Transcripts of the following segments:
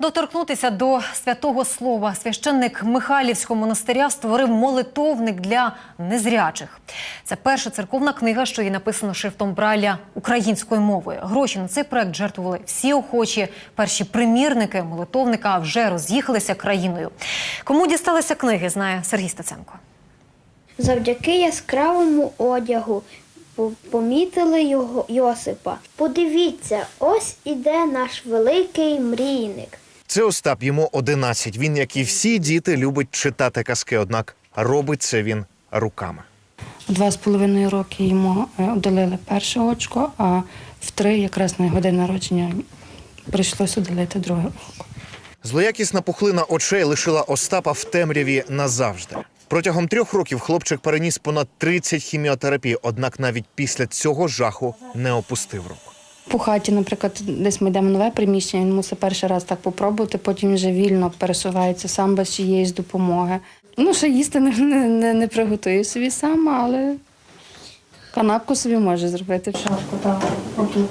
Доторкнутися до святого слова священник Михайлівського монастиря створив молитовник для незрячих. Це перша церковна книга, що її написано шрифтом Брайля українською мовою. Гроші на цей проект жертвували всі охочі. Перші примірники молитовника вже роз'їхалися країною. Кому дісталися книги, знає Сергій Стеценко. Завдяки яскравому одягу помітили його Йосипа. Подивіться, ось іде наш великий мрійник. Це Остап, йому 11. Він, як і всі діти, любить читати казки, однак робить це він руками. Два з половиною роки йому е, удалили перше очко, а в три, якраз на його день народження, прийшлося удалити друге око. Злоякісна пухлина очей лишила Остапа в темряві назавжди. Протягом трьох років хлопчик переніс понад 30 хіміотерапій, однак навіть після цього жаху не опустив рук. По хаті, наприклад, десь ми йдемо в нове приміщення, він мусить перший раз так попробувати, потім вже вільно пересувається сам без чиєїсь допомоги. Ну, ще їсти не, не, не, не приготує собі сам, але канапку собі може зробити шапку. Так, отут.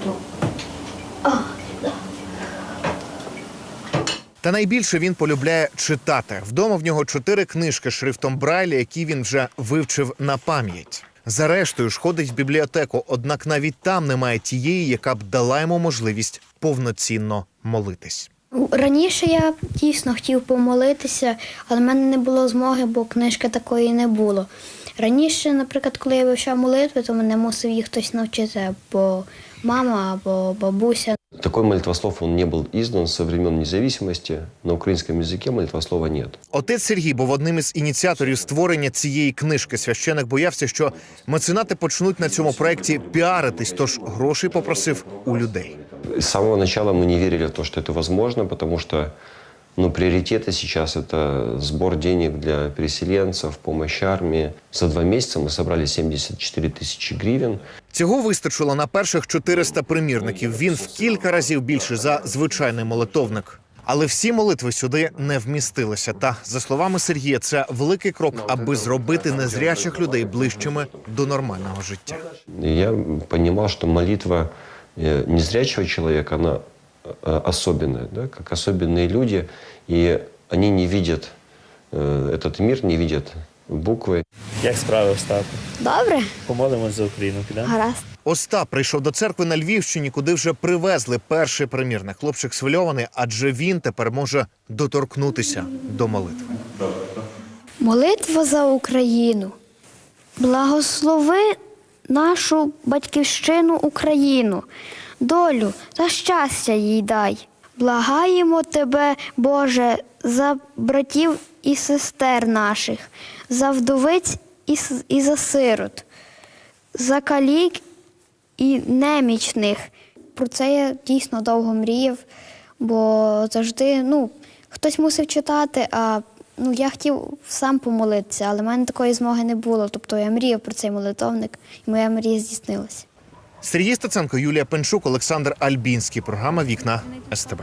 Та найбільше він полюбляє читати. Вдома в нього чотири книжки шрифтом Брайля, які він вже вивчив на пам'ять. Зрештою ж ходить в бібліотеку, однак навіть там немає тієї, яка б дала йому можливість повноцінно молитись. Раніше я дійсно хотів помолитися, але в мене не було змоги, бо книжки такої не було. Раніше, наприклад, коли я вивчав молитви, то мене мусив їх хтось навчити, або мама, або бабуся. Такой молитвослов он не был издан со времен независимости. На украинском языке молитвослова нет. Отець Сергій був одним із ініціаторів створення цієї книжки. Священик боявся, що меценати почнуть на цьому проєкті піаритись, тож грошей попросив у людей. С самого начала мы не верили в то, что это возможно, потому что ну, приоритеты сейчас – это сбор денег для переселенцев, помощь армии. За два месяца мы собрали 74 тысячи гривен. Цього вистачило на перших 400 примірників. Він в кілька разів більше за звичайний молитовник. Але всі молитви сюди не вмістилися. Та за словами Сергія, це великий крок, аби зробити незрячих людей ближчими до нормального життя. И я понимал, что молитва э, незрячего человека, она э, особенная, да, как особенные люди, и они не видят э, этот мир, не видят буквы. Як справи Остапу? Добре, Помолимось за Україну, підемо? гаразд. Остап прийшов до церкви на Львівщині, куди вже привезли перший примірник. Хлопчик свильований, адже він тепер може доторкнутися до молитви. Молитва за Україну. Благослови нашу батьківщину Україну, долю та щастя їй дай. Благаємо тебе, Боже, за братів і сестер наших, за вдовиць і, за сирот, за калік і немічних. Про це я дійсно довго мріяв, бо завжди ну, хтось мусив читати, а ну, я хотів сам помолитися, але в мене такої змоги не було. Тобто я мріяв про цей молитовник, і моя мрія здійснилася. Сергій Стеценко, Юлія Пенчук, Олександр Альбінський. Програма Вікна СТБ.